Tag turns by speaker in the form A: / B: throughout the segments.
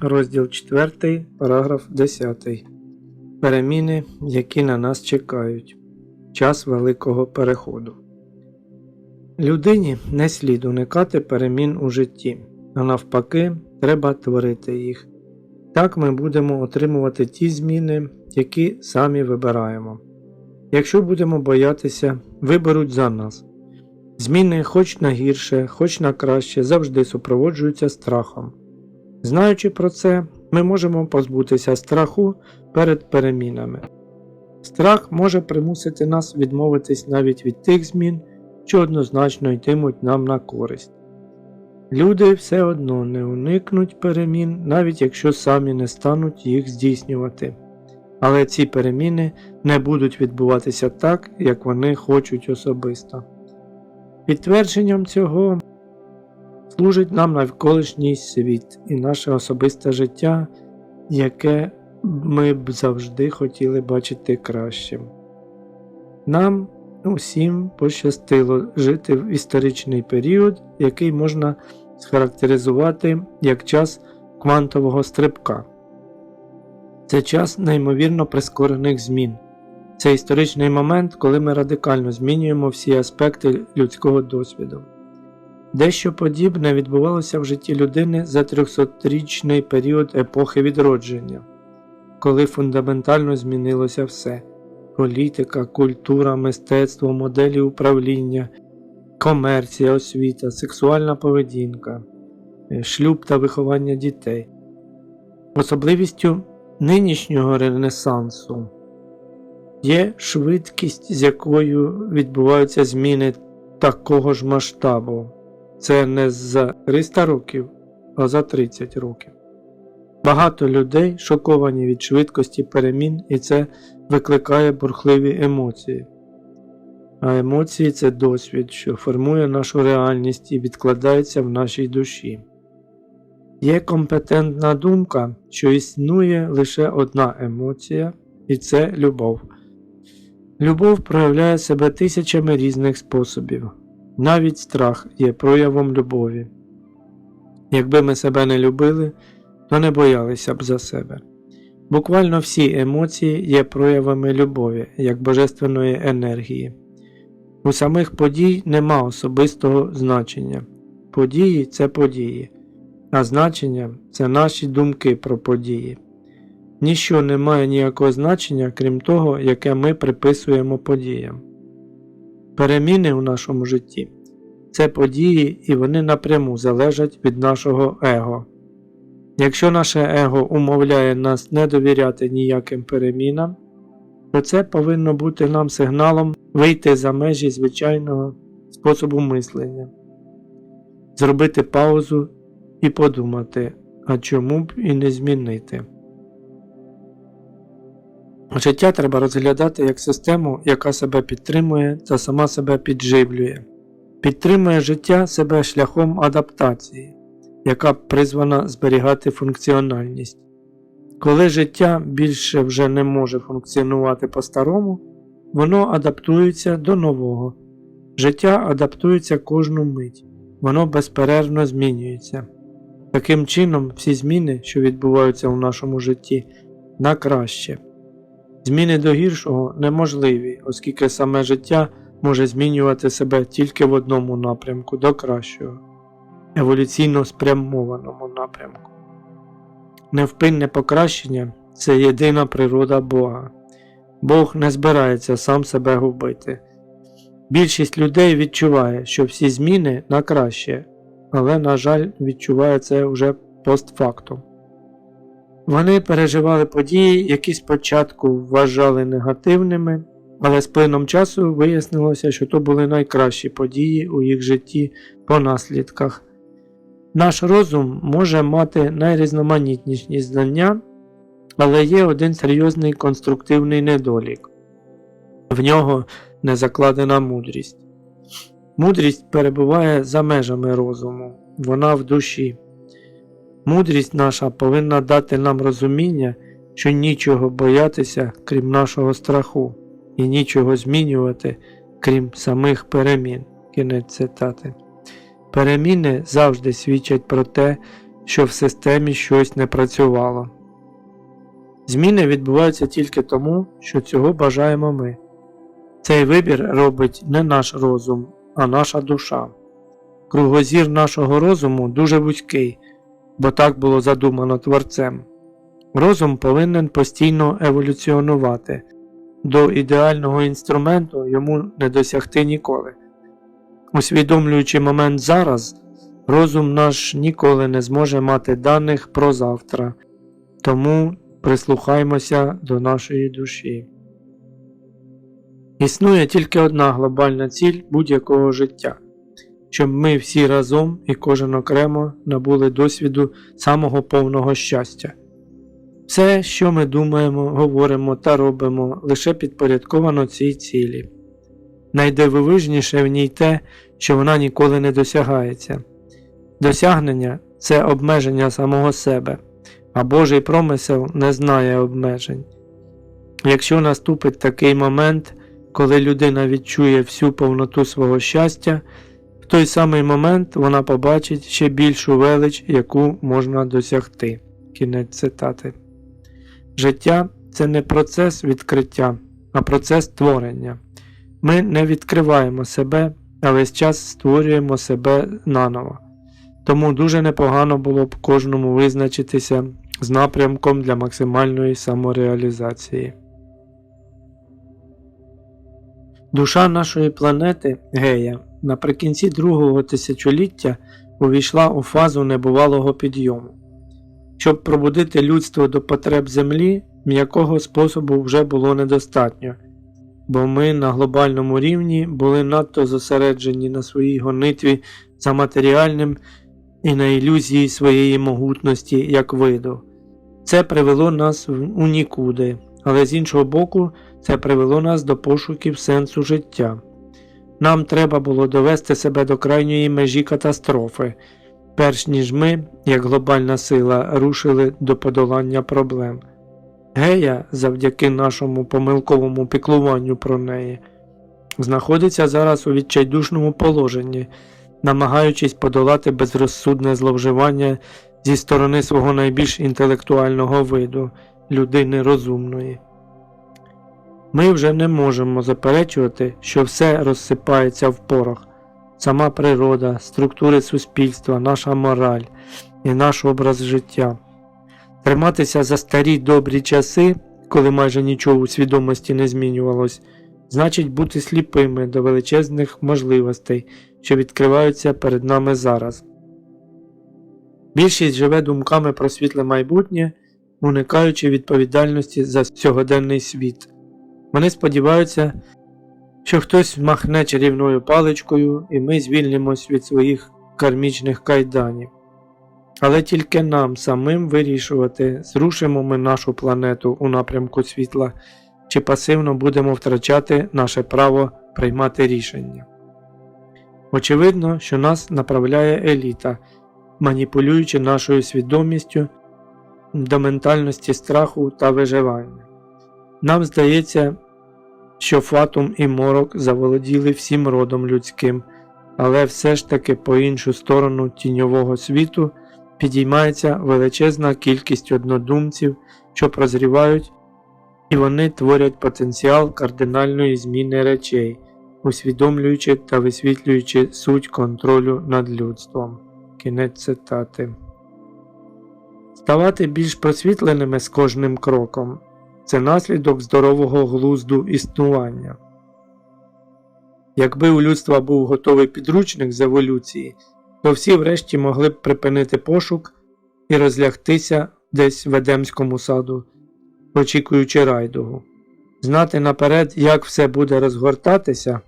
A: розділ 4, параграф 10. Переміни, які на нас чекають. Час великого переходу. Людині не слід уникати перемін у житті, а навпаки, треба творити їх. Так ми будемо отримувати ті зміни, які самі вибираємо. Якщо будемо боятися, виберуть за нас. Зміни, хоч на гірше, хоч на краще, завжди супроводжуються страхом. Знаючи про це, ми можемо позбутися страху перед перемінами. Страх може примусити нас відмовитись навіть від тих змін, що однозначно йтимуть нам на користь. Люди все одно не уникнуть перемін, навіть якщо самі не стануть їх здійснювати. Але ці переміни не будуть відбуватися так, як вони хочуть особисто. Підтвердженням цього служить нам навколишній світ і наше особисте життя, яке ми б завжди хотіли бачити кращим. Нам усім пощастило жити в історичний період, який можна схарактеризувати як час квантового стрибка. Це час неймовірно прискорених змін. Це історичний момент, коли ми радикально змінюємо всі аспекти людського досвіду. Дещо подібне відбувалося в житті людини за 300-річний період епохи відродження, коли фундаментально змінилося все політика, культура, мистецтво, моделі управління, комерція, освіта, сексуальна поведінка, е, шлюб та виховання дітей. Особливістю нинішнього ренесансу є швидкість, з якою відбуваються зміни такого ж масштабу. Це не за 300 років, а за 30 років. Багато людей шоковані від швидкості перемін, і це викликає бурхливі емоції. А емоції це досвід, що формує нашу реальність і відкладається в нашій душі. Є компетентна думка, що існує лише одна емоція, і це любов. Любов проявляє себе тисячами різних способів. Навіть страх є проявом любові. Якби ми себе не любили, то не боялися б за себе. Буквально всі емоції є проявами любові, як божественної енергії. У самих подій нема особистого значення. Події це події, а значення це наші думки про події. Ніщо не має ніякого значення, крім того, яке ми приписуємо подіям. Переміни у нашому житті це події, і вони напряму залежать від нашого его. Якщо наше его умовляє нас не довіряти ніяким перемінам, то це повинно бути нам сигналом вийти за межі звичайного способу мислення, зробити паузу і подумати, а чому б і не змінити. Життя треба розглядати як систему, яка себе підтримує та сама себе підживлює. Підтримує життя себе шляхом адаптації, яка призвана зберігати функціональність. Коли життя більше вже не може функціонувати по-старому, воно адаптується до нового. Життя адаптується кожну мить, воно безперервно змінюється. Таким чином, всі зміни, що відбуваються у нашому житті, на краще. Зміни до гіршого неможливі, оскільки саме життя може змінювати себе тільки в одному напрямку до кращого, еволюційно спрямованому напрямку. Невпинне покращення це єдина природа Бога. Бог не збирається сам себе губити. Більшість людей відчуває, що всі зміни на краще, але, на жаль, відчуває це вже постфактум. Вони переживали події, які спочатку вважали негативними, але з плином часу вияснилося, що то були найкращі події у їх житті по наслідках. Наш розум може мати найрізноманітніші знання, але є один серйозний конструктивний недолік в нього не закладена мудрість. Мудрість перебуває за межами розуму, вона в душі. Мудрість наша повинна дати нам розуміння, що нічого боятися, крім нашого страху, і нічого змінювати, крім самих перемін. Кінець цитати. Переміни завжди свідчать про те, що в системі щось не працювало. Зміни відбуваються тільки тому, що цього бажаємо ми. Цей вибір робить не наш розум, а наша душа. Кругозір нашого розуму дуже вузький, бо так було задумано Творцем. Розум повинен постійно еволюціонувати, до ідеального інструменту йому не досягти ніколи. Усвідомлюючи момент зараз, розум наш ніколи не зможе мати даних про завтра, тому прислухаймося до нашої душі. Існує тільки одна глобальна ціль будь-якого життя, щоб ми всі разом і кожен окремо набули досвіду самого повного щастя. Все, що ми думаємо, говоримо та робимо, лише підпорядковано цій цілі. Найдивовижніше в ній те, що вона ніколи не досягається. Досягнення це обмеження самого себе, а Божий промисел не знає обмежень. Якщо наступить такий момент, коли людина відчує всю повноту свого щастя, в той самий момент вона побачить ще більшу велич, яку можна досягти. Кінець цитати. Життя це не процес відкриття, а процес творення. Ми не відкриваємо себе, а весь час створюємо себе наново. Тому дуже непогано було б кожному визначитися з напрямком для максимальної самореалізації. Душа нашої планети Гея наприкінці другого тисячоліття увійшла у фазу небувалого підйому. Щоб пробудити людство до потреб Землі, м'якого способу вже було недостатньо, бо ми на глобальному рівні були надто зосереджені на своїй гонитві за матеріальним і на ілюзії своєї могутності як виду. Це привело нас у нікуди, але з іншого боку, це привело нас до пошуків сенсу життя. Нам треба було довести себе до крайньої межі катастрофи, перш ніж ми, як глобальна сила, рушили до подолання проблем. Гея, завдяки нашому помилковому піклуванню про неї, знаходиться зараз у відчайдушному положенні, намагаючись подолати безрозсудне зловживання зі сторони свого найбільш інтелектуального виду людини розумної. Ми вже не можемо заперечувати, що все розсипається в порох. Сама природа, структури суспільства, наша мораль і наш образ життя. Триматися за старі добрі часи, коли майже нічого у свідомості не змінювалось, значить бути сліпими до величезних можливостей, що відкриваються перед нами зараз. Більшість живе думками про світле майбутнє, уникаючи відповідальності за сьогоденний світ. Вони сподіваються, що хтось махне чарівною паличкою і ми звільнимось від своїх кармічних кайданів. Але тільки нам самим вирішувати, зрушимо ми нашу планету у напрямку світла, чи пасивно будемо втрачати наше право приймати рішення. Очевидно, що нас направляє еліта, маніпулюючи нашою свідомістю до ментальності страху та виживання. Нам здається, що Фатум і Морок заволоділи всім родом людським, але все ж таки по іншу сторону тіньового світу підіймається величезна кількість однодумців, що прозрівають, і вони творять потенціал кардинальної зміни речей, усвідомлюючи та висвітлюючи суть контролю над людством. Кінець цитати. Ставати більш просвітленими з кожним кроком це наслідок здорового глузду існування. Якби у людства був готовий підручник з еволюції, то всі врешті могли б припинити пошук і розлягтися десь в Едемському саду, очікуючи райдугу. Знати наперед, як все буде розгортатися,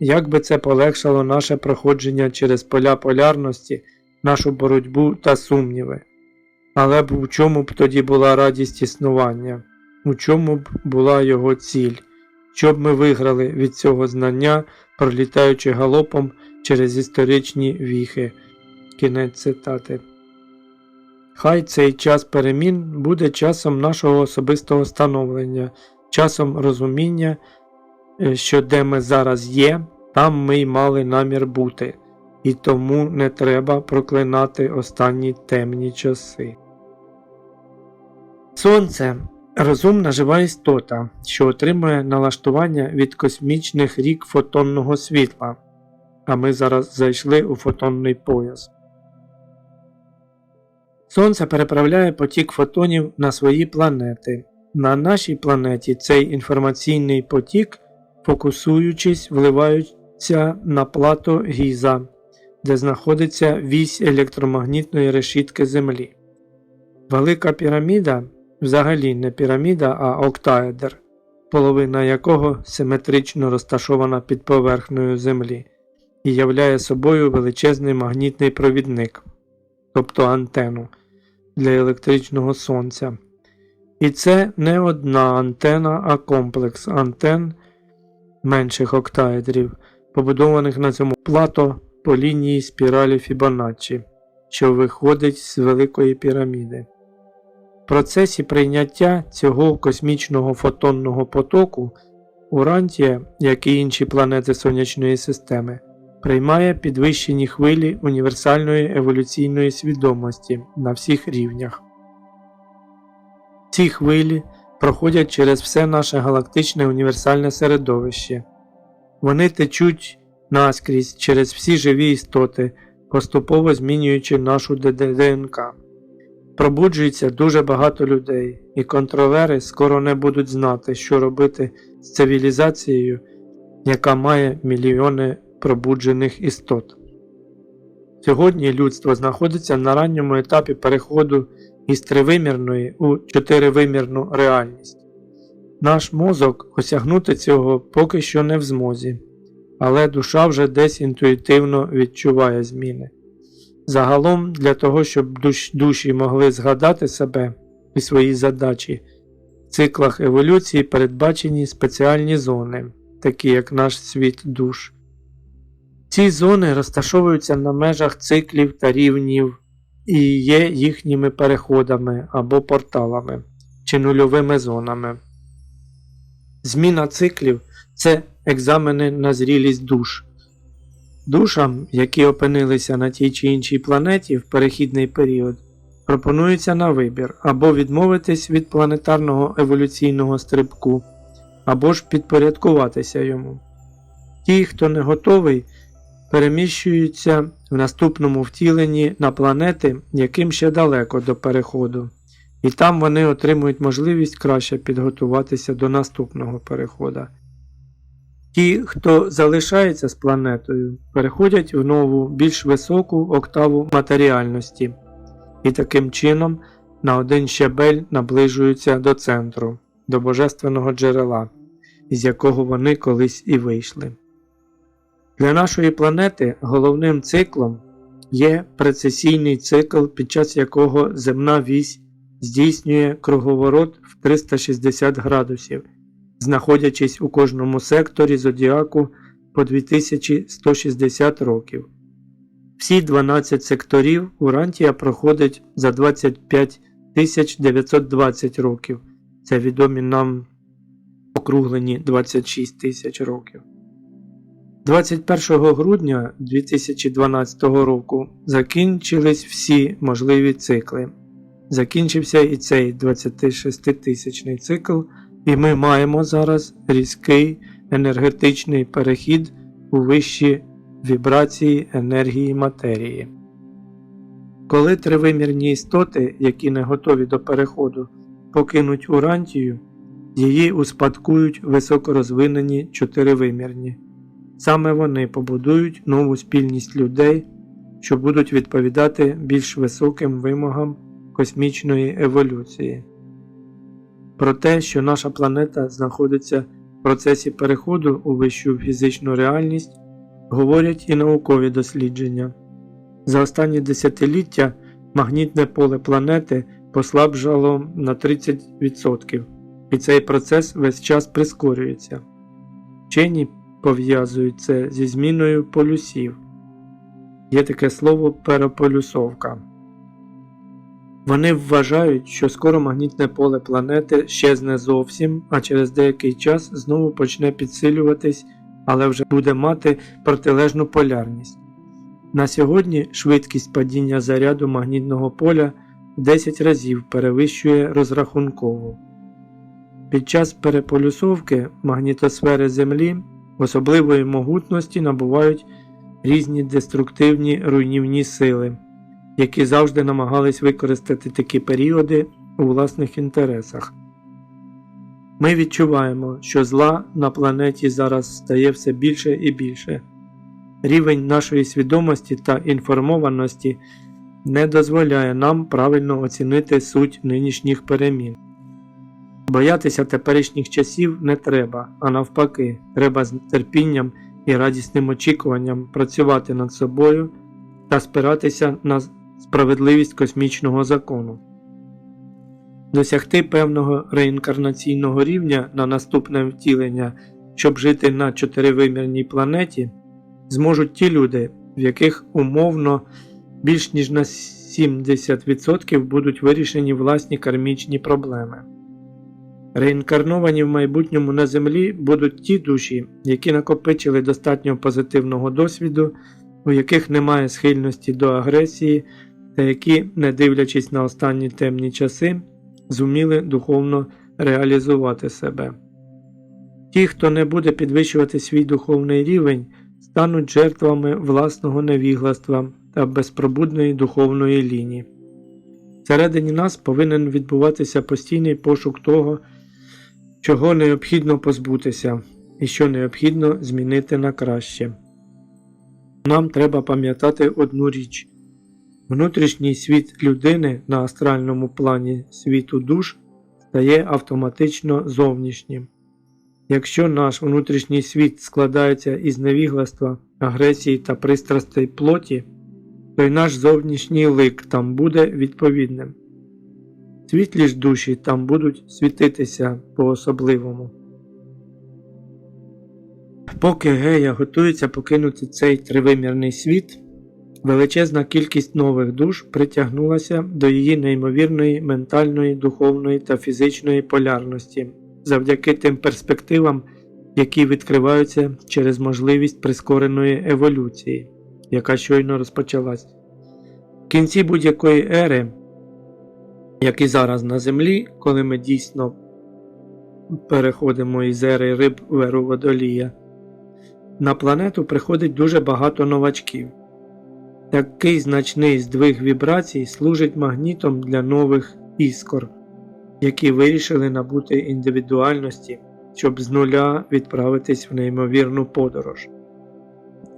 A: як би це полегшало наше проходження через поля полярності, нашу боротьбу та сумніви. Але б у чому б тоді була радість існування, у чому б була його ціль, що б ми виграли від цього знання, пролітаючи галопом через історичні віхи. Кінець цитати. Хай цей час перемін буде часом нашого особистого становлення, часом розуміння, е, що де ми зараз є, там ми й мали намір бути. і тому не треба проклинати останні темні часи. Сонце розумна жива істота, що отримує налаштування від космічних рік фотонного світла, а ми зараз зайшли у фотонний пояс. Сонце переправляє потік фотонів на свої планети. На нашій планеті цей інформаційний потік, фокусуючись, вливаються на плато Гіза, де знаходиться вісь електромагнітної решітки Землі. Велика піраміда взагалі не піраміда, а октаедр, половина якого симетрично розташована під поверхнею Землі і являє собою величезний магнітний провідник, тобто антенну для електричного сонця. І це не одна антена, а комплекс антен менших октаедрів, побудованих на цьому плато по лінії спіралі Фібоначчі, що виходить з Великої піраміди. Процесі прийняття цього космічного фотонного потоку Урантія, як і інші планети Сонячної системи, приймає підвищені хвилі універсальної еволюційної свідомості на всіх рівнях. Ці хвилі проходять через все наше галактичне універсальне середовище. Вони течуть наскрізь через всі живі істоти, поступово змінюючи нашу ДНК. Пробуджується дуже багато людей, і контролери скоро не будуть знати, що робити з цивілізацією, яка має мільйони пробуджених істот. Сьогодні людство знаходиться на ранньому етапі переходу із тривимірної у чотиривимірну реальність. Наш мозок осягнути цього поки що не в змозі, але душа вже десь інтуїтивно відчуває зміни. Загалом, для того, щоб душ, душі могли згадати себе і свої задачі, в циклах еволюції передбачені спеціальні зони, такі як наш світ душ. Ці зони розташовуються на межах циклів та рівнів і є їхніми переходами або порталами чи нульовими зонами. Зміна циклів це екзамени на зрілість душ. Душам, які опинилися на тій чи іншій планеті в перехідний період, пропонується на вибір або відмовитись від планетарного еволюційного стрибку, або ж підпорядкуватися йому. Ті, хто не готовий, переміщуються в наступному втіленні на планети, яким ще далеко до переходу, і там вони отримують можливість краще підготуватися до наступного переходу. Ті, хто залишається з планетою, переходять в нову, більш високу октаву матеріальності і таким чином на один щебель наближуються до центру, до божественного джерела, із якого вони колись і вийшли. Для нашої планети головним циклом є прецесійний цикл, під час якого земна вісь здійснює круговорот в 360 градусів знаходячись у кожному секторі зодіаку по 2160 років. Всі 12 секторів Урантія проходить за 25 920 років. Це відомі нам округлені 26 тисяч років. 21 грудня 2012 року закінчились всі можливі цикли. Закінчився і цей 26-тисячний цикл і ми маємо зараз різкий енергетичний перехід у вищі вібрації енергії матерії. Коли тривимірні істоти, які не готові до переходу, покинуть Урантію, її успадкують високорозвинені чотиривимірні. Саме вони побудують нову спільність людей, що будуть відповідати більш високим вимогам космічної еволюції. Про те, що наша планета знаходиться в процесі переходу у вищу фізичну реальність, говорять і наукові дослідження. За останні десятиліття магнітне поле планети послабжало на 30%, і цей процес весь час прискорюється. Вчені пов'язують це зі зміною полюсів. Є таке слово переполюсовка. Вони вважають, що скоро магнітне поле планети щезне зовсім, а через деякий час знову почне підсилюватись, але вже буде мати протилежну полярність. На сьогодні швидкість падіння заряду магнітного поля в 10 разів перевищує розрахункову. Під час переполюсовки магнітосфери Землі особливої могутності набувають різні деструктивні руйнівні сили, які завжди намагались використати такі періоди у власних інтересах. Ми відчуваємо, що зла на планеті зараз стає все більше і більше. Рівень нашої свідомості та інформованості не дозволяє нам правильно оцінити суть нинішніх перемін. Боятися теперішніх часів не треба, а навпаки, треба з терпінням і радісним очікуванням працювати над собою та спиратися на справедливість космічного закону. Досягти певного реінкарнаційного рівня на наступне втілення, щоб жити на чотиривимірній планеті, зможуть ті люди, в яких умовно більш ніж на 70% будуть вирішені власні кармічні проблеми. Реінкарновані в майбутньому на землі будуть ті душі, які накопичили достатньо позитивного досвіду, у яких немає схильності до агресії, та які, не дивлячись на останні темні часи, зуміли духовно реалізувати себе. Ті, хто не буде підвищувати свій духовний рівень, стануть жертвами власного невігластва та безпробудної духовної лінії. Всередині нас повинен відбуватися постійний пошук того, чого необхідно позбутися і що необхідно змінити на краще. Нам треба пам'ятати одну річ: внутрішній світ людини на астральному плані світу душ стає автоматично зовнішнім. Якщо наш внутрішній світ складається із невігластва, агресії та пристрастей плоті, то й наш зовнішній лик там буде відповідним. Світлі ж душі там будуть світитися по-особливому. Поки Гея готується покинути цей тривимірний світ, величезна кількість нових душ притягнулася до її неймовірної ментальної, духовної та фізичної полярності завдяки тим перспективам, які відкриваються через можливість прискореної еволюції, яка щойно розпочалась. В кінці будь-якої ери, як і зараз на Землі, коли ми дійсно переходимо із ери риб в еру водолія, на планету приходить дуже багато новачків. Такий значний здвиг вібрацій служить магнітом для нових іскор, які вирішили набути індивідуальності, щоб з нуля відправитись в неймовірну подорож.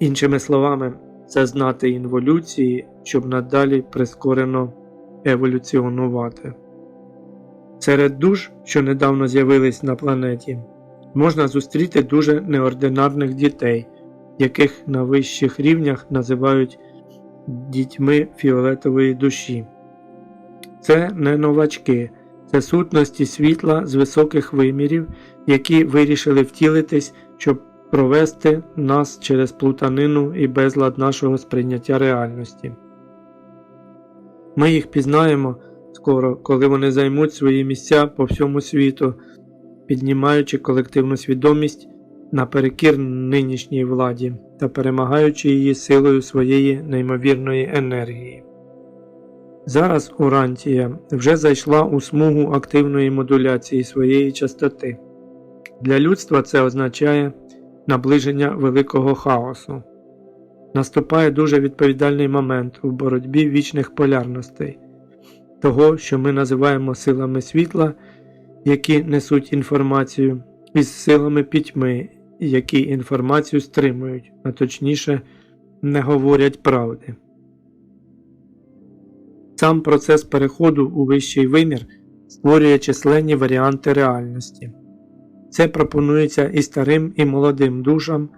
A: Іншими словами, це знати інволюції, щоб надалі прискорено еволюціонувати. Серед душ, що недавно з'явились на планеті, можна зустріти дуже неординарних дітей, яких на вищих рівнях називають дітьми фіолетової душі. Це не новачки, це сутності світла з високих вимірів, які вирішили втілитись, щоб провести нас через плутанину і безлад нашого сприйняття реальності. Ми їх пізнаємо скоро, коли вони займуть свої місця по всьому світу, піднімаючи колективну свідомість наперекір нинішній владі та перемагаючи її силою своєї неймовірної енергії. Зараз Урантія вже зайшла у смугу активної модуляції своєї частоти. Для людства це означає наближення великого хаосу. Наступає дуже відповідальний момент у боротьбі вічних полярностей, того, що ми називаємо силами світла, які несуть інформацію, із силами пітьми, які інформацію стримують, а точніше не говорять правди. Сам процес переходу у вищий вимір створює численні варіанти реальності. Це пропонується і старим, і молодим душам,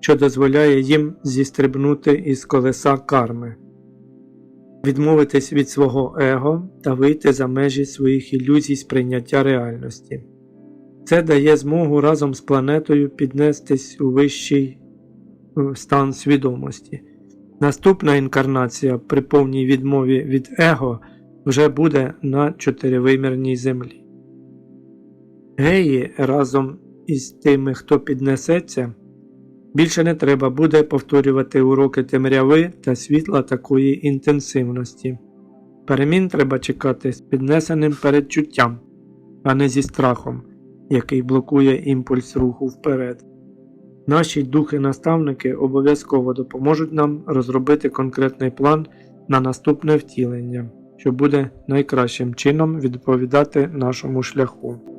A: що дозволяє їм зістрибнути із колеса карми, відмовитись від свого его та вийти за межі своїх ілюзій сприйняття реальності. Це дає змогу разом з планетою піднестись у вищий е, стан свідомості. Наступна інкарнація при повній відмові від его вже буде на чотиривимірній землі. Геї разом із тими, хто піднесеться, Більше не треба буде повторювати уроки темряви та світла такої інтенсивності. Перемін треба чекати з піднесеним передчуттям, а не зі страхом, який блокує імпульс руху вперед. Наші духи-наставники обов'язково допоможуть нам розробити конкретний план на наступне втілення, що буде найкращим чином відповідати нашому шляху.